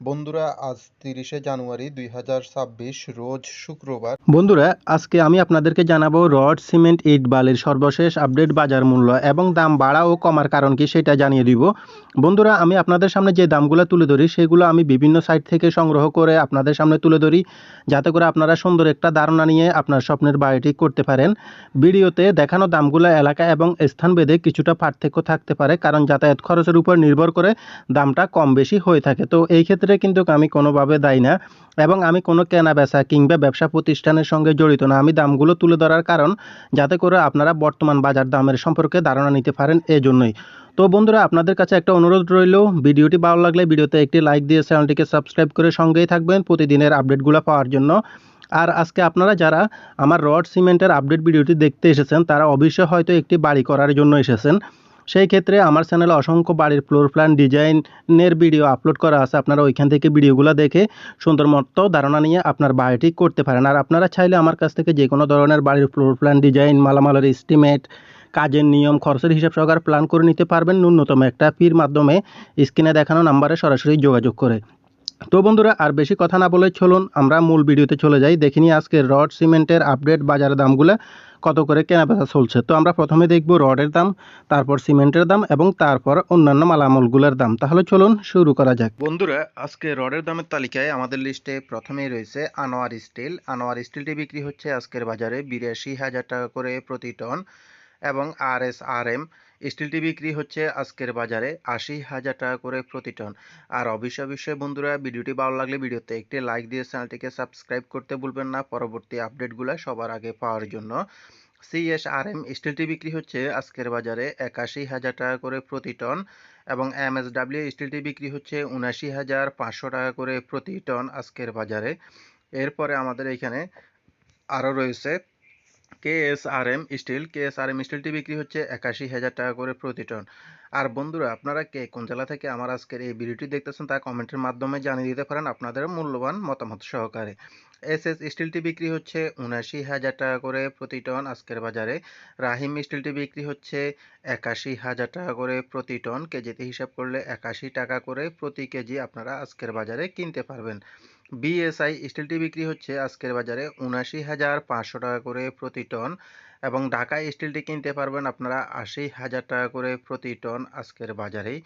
বন্ধুরা, আজ তিরিশে জানুয়ারি দুই রোজ শুক্রবার। বন্ধুরা, আজকে আমি আপনাদেরকে জানাব রড, সিমেন্ট, ইট, বালির সর্বশেষ আপডেট বাজার মূল্য এবং দাম বাড়া ও কমার কারণ কি সেটা জানিয়ে দিব। বন্ধুরা, আমি আপনাদের সামনে যে দামগুলো তুলে ধরি, সেগুলো আমি বিভিন্ন সাইট থেকে সংগ্রহ করে আপনাদের সামনে তুলে ধরি, যাতে করে আপনারা সুন্দর একটা ধারণা নিয়ে আপনার স্বপ্নের বাড়িটি করতে পারেন। ভিডিওতে দেখানো দামগুলো এলাকা এবং স্থানভেদে কিছুটা পার্থক্য থাকতে পারে, কারণ যাতায়াত খরচের উপর নির্ভর করে দামটা কম বেশি হয়ে থাকে। তো এই ক্ষেত্রে কিন্তু আমি কোনোভাবে দায়ী না এবং আমি কোনো কেনা বেচা কিংবা ব্যবসা প্রতিষ্ঠানের সঙ্গে জড়িত না। আমি দামগুলো তুলে ধরার কারণ যাতে করে আপনারা বর্তমান বাজার দামের সম্পর্কে ধারণা নিতে পারেন এজন্যই। তো বন্ধুরা, আপনাদের কাছে একটা অনুরোধ রইল, ভিডিওটি ভালো লাগলে ভিডিওতে একটি লাইক দিয়ে চ্যানেলটিকে সাবস্ক্রাইব করে সঙ্গেই থাকবেন প্রতিদিনের আপডেটগুলো পাওয়ার জন্য। আর আজকে আপনারা যারা আমার রড সিমেন্টের আপডেট ভিডিওটি দেখতে এসেছেন, তারা অবশ্যই হয়তো একটি বাড়ি করার জন্য এসেছেন। সেই ক্ষেত্রে আমার চ্যানেলে অসংখ্য বাড়ির ফ্লোর প্ল্যান ডিজাইনের ভিডিও আপলোড করা আছে। আপনারা ওইখান থেকে ভিডিওগুলো দেখে সুন্দর মতো ধারণা নিয়ে আপনার বাড়িটি করতে পারেন। আর আপনারা চাইলে আমার কাছ থেকে যে কোনো ধরনের বাড়ির ফ্লোর প্ল্যান ডিজাইন মালামালের এস্টিমেট কাজের নিয়ম, খরচের হিসাব সহকার প্ল্যান করে নিতে পারবেন। ন্যূনতম একটা ফির মাধ্যমে স্ক্রিনে দেখানো নাম্বারে সরাসরি যোগাযোগ করে। তো বন্ধুরা, আর বেশি কথা না বলে চলুন, আমরা মূল ভিডিওতে চলে যাই। দেখে নিই আজকে রড সিমেন্টের আপডেট বাজারের দামগুলো কত করে কেনাবেচা চলছে। তো আমরা প্রথমে দেখব রডের দাম, তারপর সিমেন্টের দাম এবং তারপর অন্যান্য মালামালগুলোর দাম। তাহলে চলুন শুরু করা যাক। বন্ধুরা, আজকে রডের দামের তালিকায় আমাদের লিস্টে প্রথমেই রয়েছে আনোয়ার স্টিল। আনোয়ার স্টিলটি বিক্রি হচ্ছে আজকের বাজারে বিরাশি হাজার টাকা করে প্রতি টন। এবং আর এস আর এম স্টিলটি বিক্রি হচ্ছে আজকের বাজারে আশি হাজার টাকা করে প্রতি টন। আর অবশ্যই অবশ্যই বন্ধুরা, ভিডিওটি ভালো লাগলে ভিডিওতে একটি লাইক দিয়ে চ্যানেলটিকে সাবস্ক্রাইব করতে ভুলবেন না। পরবর্তী আপডেটগুলো সবার আগে পাওয়ার জন্য। সিএসআরএম স্টিলটি বিক্রি হচ্ছে আজকের বাজারে একাশি হাজার টাকা করে প্রতি টন এবং এমএসডাব্লিউ স্টিলটি বিক্রি হচ্ছে উনাশি হাজার পাঁচশো টাকা করে প্রতি টন আজকের বাজারে। এরপরে আমাদের এখানে আরও রয়েছে কেএসআরএম স্টিল, কেএসআরএম স্টিলটি বিক্রি হচ্ছে একাশি হাজার টাকা করে প্রতি টন। আর বন্ধুরা, আপনারা কে কোন জেলা থেকে আমার আজকের এই ভিডিওটি দেখতেছেন তা কমেন্টের মাধ্যমে জানিয়ে দিতে পারেন আপনাদের মূল্যবান মতামত সহকারে। এস এস স্টিলটি বিক্রি হচ্ছে উনাশি হাজার টাকা করে প্রতি টন আজকের বাজারে। রাহিম স্টিলটি বিক্রি হচ্ছে একাশি হাজার টাকা করে প্রতি টন। কেজিতে হিসাব করলে একাশি টাকা করে প্রতি কেজি আপনারা আজকের বাজারে কিনতে পারবেন। বিএসআই স্টিলটি বিক্রি হচ্ছে আজকের বাজারে উনাশি হাজার পাঁচশো টাকা করে প্রতি টন এবং ঢাকা স্টিলটি কিনতে পারবেন আপনারা আশি হাজার টাকা করে প্রতি টন আজকের বাজারেই।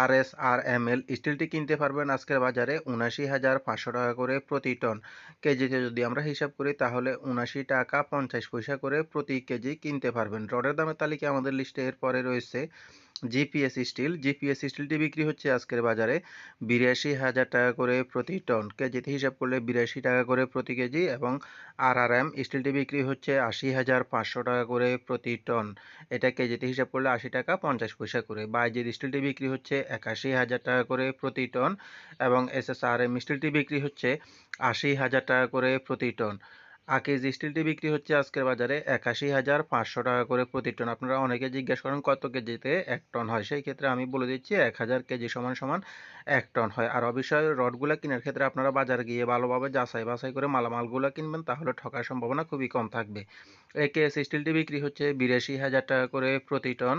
আর এস আর এম এল স্টিলটি কিনতে পারবেন আজকের বাজারে উনাশি হাজার পাঁচশো টাকা করে প্রতি টন। কেজিতে যদি আমরা হিসাব করি তাহলে উনাশি টাকা পঞ্চাশ পয়সা করে প্রতি কেজি কিনতে পারবেন। রডের দামের তালিকা আমাদের লিস্টে এরপরে রয়েছে। GPS still. জিপিএস স্টিলটি বিক্রি হচ্ছে আজকের বাজারে বিরাশি হাজার টাকা করে প্রতি টন। কেজিতে হিসাব করলে বিরাশি টাকা করে প্রতি কেজি এবং আর আর এম স্টিলটি বিক্রি হচ্ছে আশি হাজার পাঁচশো টাকা করে প্রতি টন। এটা কেজিতে হিসাব করলে আশি টাকা পঞ্চাশ পয়সা করে। বাইজের স্টিলটি বিক্রি হচ্ছে একাশি হাজার টাকা করে প্রতি টন এবং এস এস আর এম স্টিলটি বিক্রি হচ্ছে আশি হাজার টাকা করে প্রতি টন। আকিজ স্টিলটি বিক্রি হচ্ছে আজকের বাজারে একাশি হাজার পাঁচশো টাকা করে প্রতি টন। আপনারা অনেকে জিজ্ঞাসা করেন, কত কেজিতে এক টন হয়? সেই ক্ষেত্রে আমি বলে দিচ্ছি এক হাজার কেজি সমান সমান এক টন হয়। আর অবশ্যই রডগুলো কেনার ক্ষেত্রে আপনারা বাজার গিয়ে ভালোভাবে যাচাই বাছাই করে মালামালগুলো কিনবেন, তাহলে ঠকার সম্ভাবনা খুবই কম থাকবে। একেএস স্টিলটি বিক্রি হচ্ছে বিরাশি হাজার টাকা করে প্রতি টন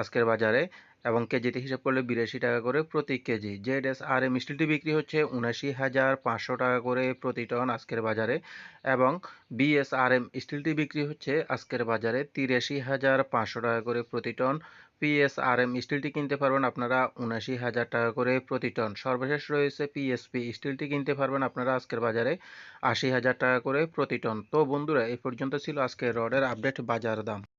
আজকের বাজারে। এবং কেজিতে হিসাব করলে বিরাশি টাকা করে প্রতি KG. Z S R M স্টিলটি বিক্রি হচ্ছে উনাশি হাজার পাঁচশো টাকা করে প্রতি টন আজকের বাজারে এবং বিএসআরএম স্টিলটি বিক্রি হচ্ছে আজকের বাজারে তিরাশি হাজার পাঁচশো টাকা করে প্রতি টন। পিএসআরএম স্টিলটি কিনতে পারবেন আপনারা উনাশি হাজার টাকা করে প্রতি টন। সর্বশেষ রয়েছে পিএসপি স্টিলটি কিনতে পারবেন আপনারা আজকের বাজারে আশি হাজার টাকা করে প্রতি টন। তো বন্ধুরা এই পর্যন্ত ছিল আজকের রডের আপডেট বাজার দাম।